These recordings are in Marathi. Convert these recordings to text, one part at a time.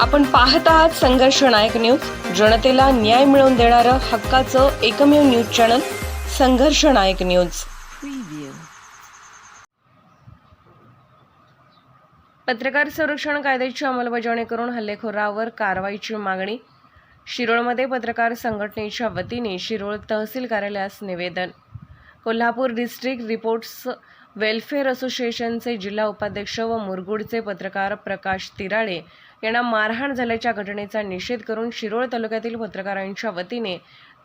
आपण पाहत आहात संघर्ष नायक न्यूज. जनतेला न्याय मिळवून देणारं हक्काचं एकमेव न्यूज चॅनल संघर्ष नायक न्यूज. पत्रकार संरक्षण कायद्याची अंमलबजावणी करून हल्लेखोरावर कारवाईची मागणी. शिरोळमध्ये पत्रकार संघटनेच्या वतीने शिरोळ तहसील कार्यालयास निवेदन. कोल्हापूर डिस्ट्रिक्ट रिपोर्ट्स वेलफेअर असोसिएशनचे जिल्हा उपाध्यक्ष व मुरगुडचे पत्रकार प्रकाश तिराळे यांना मारहाण झाल्याच्या घटनेचा निषेध करून शिरोळ तालुक्यातील पत्रकारांच्या वतीने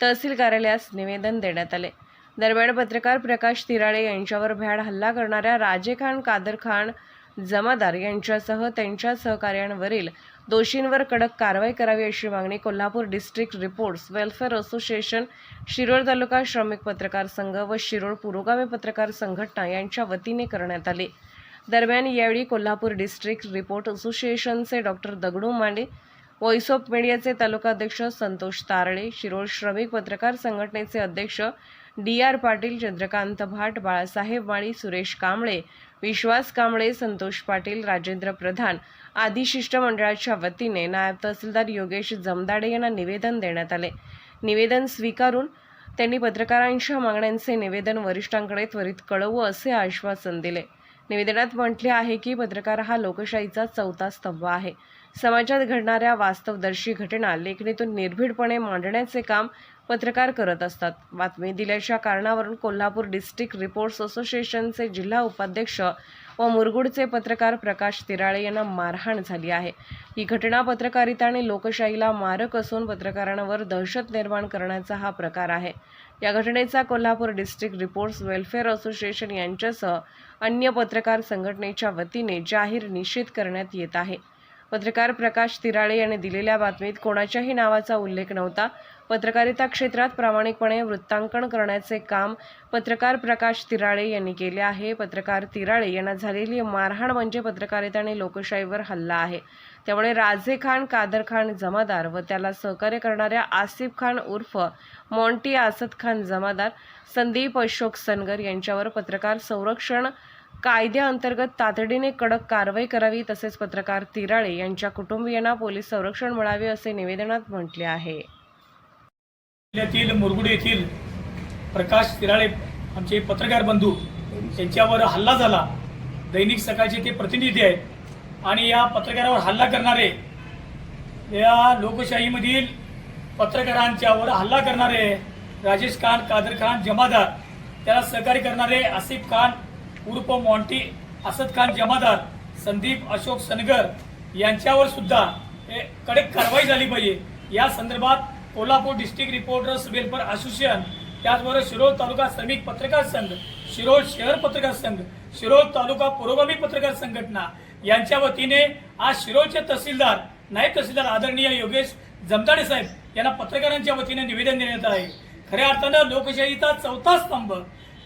तहसील कार्यालयास निवेदन देण्यात आले. दरम्यान पत्रकार प्रकाश तिराळे यांच्यावर भ्याड हल्ला करणाऱ्या राजे खान कादर खान जमादार यांच्यासह त्यांच्या सहकार्यांवरील दोषींवर कडक कारवाई करावी अशी मागणी Kolhapur district reports welfare association Shirol Taluka Shramik Patrakar Sangh व शिरोळ पुरोगामी पत्रकार संघटना यांच्या वतीने करण्यात आली. दरम्यान यावेळी कोल्हापूर डिस्ट्रिक्ट रिपोर्ट असोसिएशनचे doctor Dagdu Mande voice of मीडियाचे तालुकाध्यक्ष संतोष तारळे शिरोळ श्रमिक पत्रकार संघटनेचे अध्यक्ष डी आर पाटील चंद्रकांत भाट बाळासाहेब वाणी सुरेश कांबळे विश्वास कांबळे संतोष पाटील राजेंद्र प्रधान आदी शिष्टमंडळाच्या वतीने नायब तहसीलदार योगेश जमदाडे यांना निवेदन देण्यात आले. निवेदन स्वीकारून त्यांनी पत्रकारांच्या मागण्यांचे निवेदन वरिष्ठांकडे त्वरित कळवू असे आश्वासन दिले. निवेदनात म्हटले आहे की पत्रकार हा लोकशाहीचा चौथा स्तंभ आहे. समाजात घडणाऱ्या वास्तवदर्शी घटना लेखणीतून निर्भीडपणे मांडण्याचे काम पत्रकार करत असतात. बातमी दिल्याच्या कारणावरून कोल्हापूर डिस्ट्रिक्ट रिपोर्ट्स असोसिएशनचे जिल्हा उपाध्यक्ष व मुरगुडचे पत्रकार प्रकाश तिराळे यांना मारहाण झाली आहे. ही घटना पत्रकारिता आणि लोकशाहीला मारक असून पत्रकारांवर दहशत निर्माण करण्याचा हा प्रकार आहे. या घटनेचा Kolhapur district reports welfare association यांच्यासह अन्य पत्रकार संघटनेच्या वतीने जाहीर निषेध करण्यात येत आहे. पत्रकार प्रकाश तिराळे यांनी दिलेल्या बातमीत कोणाच्याही नावाचा उल्लेख नव्हता. पत्रकारिता क्षेत्रात प्रामाणिकपणे वृत्तांकन करण्याचे काम पत्रकार प्रकाश तिराळे यांनी केले आहे. पत्रकार तिराळे यांना झालेली मारहाण म्हणजे पत्रकारिता आणि लोकशाहीवर हल्ला आहे. त्यामुळे राजे खान कादर खान जमादार व त्याला सहकार्य करणाऱ्या आसिफ खान उर्फ मॉन्टी आसद खान जमादार संदीप अशोक सनगर यांच्यावर पत्रकार संरक्षण कायद्याअंतर्गत तातडीने कडक कारवाई करावी तसेच पत्रकार तिराळे यांच्या कुटुंबियांना पोलीस संरक्षण मिळावे असे निवेदनात म्हटले आहे. जिल्ह्यातील मुरगुड येथील प्रकाश तिराळे आमचे पत्रकार बंधू यांच्यावर हल्ला झाला. दैनिक सकाळचे ते प्रतिनिधी आहेत आणि या पत्रकारावर हल्ला करणारे या लोकशाहीमधील पत्रकारांच्यावर हल्ला करणारे राजेश खान कादर खान जमादार त्याला सहकार्य करणारे आसिफ खान उर्फ मॉन्टी असद खान जमादार संदीप अशोक सनगर यांच्यावर सुद्धा कडक कारवाई झाली पाहिजे. या संदर्भात Kolhapur district reporters welfare association त्याचबरोबर शिरोळ तालुका श्रमिक पत्रकार संघ शिरोळ शहर पत्रकार संघ शिरोळ तालुका पुरोगामी पत्रकार संघटना यांच्या वतीने आज शिरोळचे तहसीलदार नायब तहसीलदार आदरणीय योगेश जमदाडे साहेब यांना पत्रकारांच्या वतीने निवेदन देण्यात आहे खऱ्या अर्थानं लोकशाहीचा चौथा स्तंभ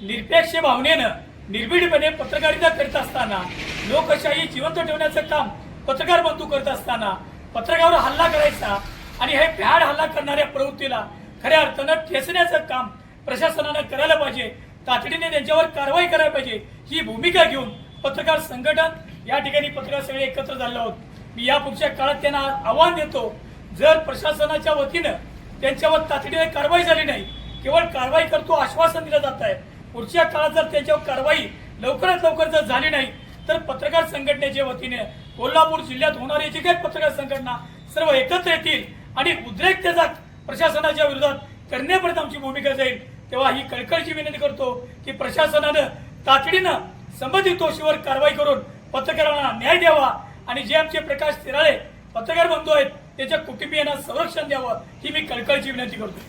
निरपेक्ष भावनेनं निर्भीडपणे पत्रकारिता करीत असताना लोकशाही जिवंत ठेवण्याचं काम पत्रकार बंधू करत असताना पत्रकारावर हल्ला करायचा आणि हे भ्याड हल्ला करणाऱ्या प्रवृत्तीला खऱ्या अर्थानं ठेचण्याचं काम प्रशासनानं करायला पाहिजे तातडीने त्यांच्यावर कारवाई करायला पाहिजे ही भूमिका घेऊन पत्रकार संघटन या ठिकाणी पत्रकार सगळे एकत्र झाले आहोत. मी या पुढच्या काळात त्यांना आव्हान देतो जर प्रशासनाच्या वतीनं त्यांच्यावर तातडीने कारवाई झाली नाही केवळ कारवाई करतो आश्वासन दिलं जात आहे पुढच्या काळात जर त्याच्यावर कारवाई लवकरात लवकर जर झाली नाही तर पत्रकार संघटनेच्या वतीने कोल्हापूर जिल्ह्यात होणारी जी काही पत्रकार संघटना सर्व एकत्र येतील आणि उद्रेकतेचा प्रशासनाच्या विरोधात करण्यापर्यंत आमची भूमिका जाईल. तेव्हा ही कळकळची विनंती करतो की प्रशासनानं तातडीनं संबंधित दोषीवर कारवाई करून पत्रकारांना न्याय द्यावा आणि जे आमचे प्रकाश तिराळे पत्रकार बंधू आहेत त्याच्या कुटुंबियांना संरक्षण द्यावं ही मी कळकळची विनंती करतो.